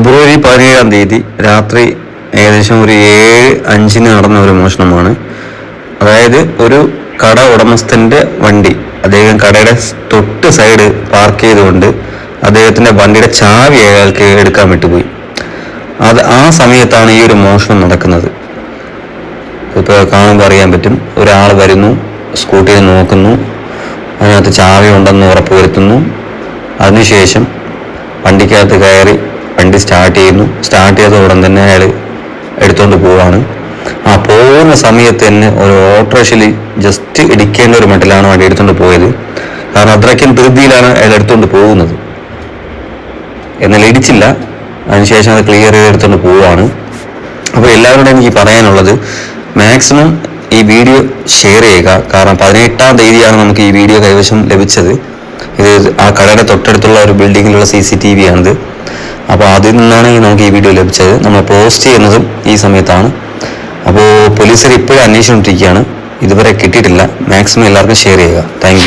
ഫെബ്രുവരി പതിനേഴാം തീയതി രാത്രി ഏകദേശം ഒരു ഏഴ് അഞ്ചിന് നടന്ന ഒരു മോഷണമാണ്. അതായത് ഒരു കട ഉടമസ്ഥന്റെ വണ്ടി അദ്ദേഹം കടയുടെ തൊട്ട് സൈഡ് പാർക്ക് ചെയ്തുകൊണ്ട് അദ്ദേഹത്തിന്റെ വണ്ടിയുടെ ചാവി അയാൾക്ക് എടുക്കാൻ വിട്ടുപോയി. അത് ആ സമയത്താണ് ഈ ഒരു മോഷണം നടക്കുന്നത്. ഇപ്പോൾ കാണുമ്പോൾ അറിയാൻ പറ്റും ഒരാൾ വരുന്നു സ്കൂട്ടിയിൽ നോക്കുന്നു അതിനകത്ത് ചാവി ഉണ്ടെന്ന് ഉറപ്പ് വരുത്തുന്നു അതിനുശേഷം വണ്ടിക്കകത്ത് കയറി വണ്ടി സ്റ്റാർട്ട് ചെയ്യുന്നു. സ്റ്റാർട്ട് ചെയ്ത ഉടൻ തന്നെ അയാൾ എടുത്തുകൊണ്ട് പോവാണ്. ആ പോകുന്ന സമയത്ത് തന്നെ ഒരു ഓട്ടോറിക്ഷയിൽ ജസ്റ്റ് ഇടിക്കേണ്ട ഒരു മട്ടിലാണ് വണ്ടി എടുത്തുകൊണ്ട് പോയത്. കാരണം അത്രയ്ക്കും ധൃതിയിലാണ് അയാൾ എടുത്തുകൊണ്ട് പോകുന്നത്. എന്നാൽ ഇടിച്ചില്ല. അതിനുശേഷം അത് ക്ലിയർ ചെയ്ത് എടുത്തുകൊണ്ട് പോവാണ്. അപ്പോൾ എല്ലാവരോടും എനിക്ക് പറയാനുള്ളത് മാക്സിമം ഈ വീഡിയോ ഷെയർ ചെയ്യുക. കാരണം പതിനെട്ടാം തീയതിയാണ് നമുക്ക് ഈ വീഡിയോ കൈവശം ലഭിച്ചത്. ഇത് ആ കടയുടെ തൊട്ടടുത്തുള്ള ഒരു ബിൽഡിങ്ങിലുള്ള സി സി ടി വി ആണിത്. അപ്പോൾ അതിൽ നിന്നാണ് നമുക്ക് ഈ വീഡിയോ ലഭിച്ചത്. നമ്മൾ പോസ്റ്റ് ചെയ്യുന്നതും ഈ സമയത്താണ്. അപ്പോൾ പോലീസുകാർ ഇപ്പോഴും അന്വേഷിച്ചുകൊണ്ടിരിക്കുകയാണ്. ഇതുവരെ കിട്ടിയിട്ടില്ല. മാക്സിമം എല്ലാവർക്കും ഷെയർ ചെയ്യുക. താങ്ക്